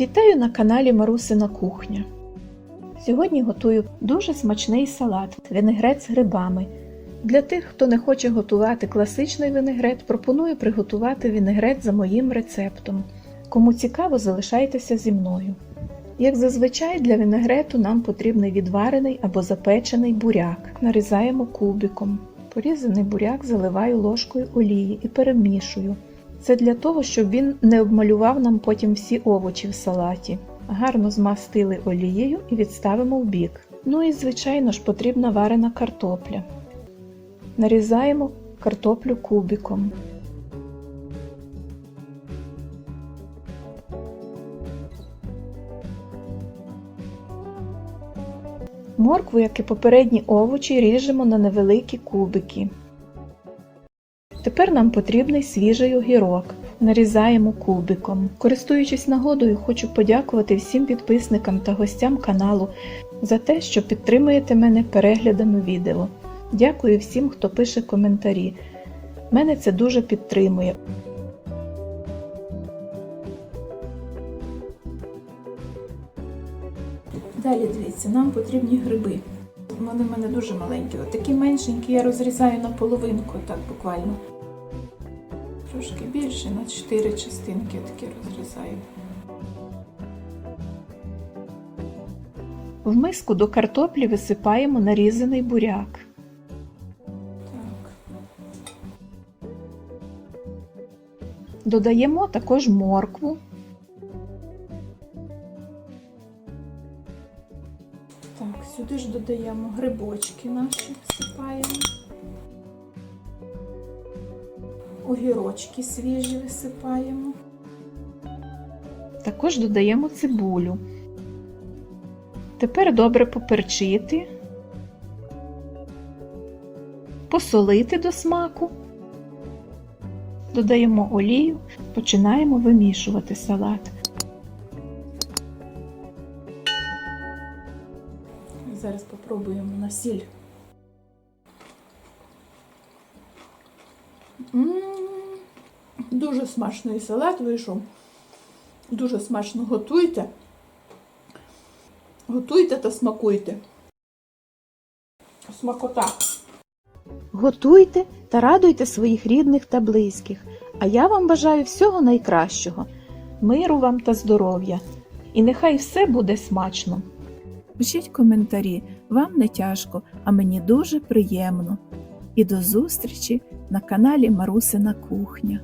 Вітаю на каналі Марусина Кухня. Сьогодні готую дуже смачний салат вінегрет з грибами. Для тих, хто не хоче готувати класичний вінегрет, пропоную приготувати вінегрет за моїм рецептом. Кому цікаво, залишайтеся зі мною. Як зазвичай, для вінегрету нам потрібний відварений або запечений буряк. Нарізаємо кубиком. Порізаний буряк заливаю ложкою олії і перемішую. Це для того, щоб він не обмалював нам потім всі овочі в салаті. Гарно змастили олією і відставимо в бік. Ну і, звичайно ж, потрібна варена картопля. Нарізаємо картоплю кубиком. Моркву, як і попередні овочі, ріжемо на невеликі кубики. Тепер нам потрібний свіжий огірок. Нарізаємо кубиком. Користуючись нагодою, хочу подякувати всім підписникам та гостям каналу за те, що підтримуєте мене переглядами відео. Дякую всім, хто пише коментарі. Мене це дуже підтримує. Далі дивіться, нам потрібні гриби. Вони в мене дуже маленькі. От такі меншенькі я розрізаю на половинку, так буквально. Трошки більше, на 4 частинки такі розрізаю. В миску до картоплі висипаємо нарізаний буряк. Так. Додаємо також моркву. Так, сюди ж додаємо грибочки наші, всипаємо. Огірочки свіжі висипаємо. Також додаємо цибулю. Тепер добре поперчити, посолити до смаку. Додаємо олію, починаємо вимішувати салат. Зараз попробуємо на сіль. М, Дуже смачний салат вийшов. Дуже смачно готуйте. Готуйте та смакуйте. Смакота. Готуйте та радуйте своїх рідних та близьких. А я вам бажаю всього найкращого, миру вам та здоров'я. І нехай все буде смачно. Пишіть коментарі, вам не тяжко, а мені дуже приємно. І до зустрічі на каналі Марусина Кухня.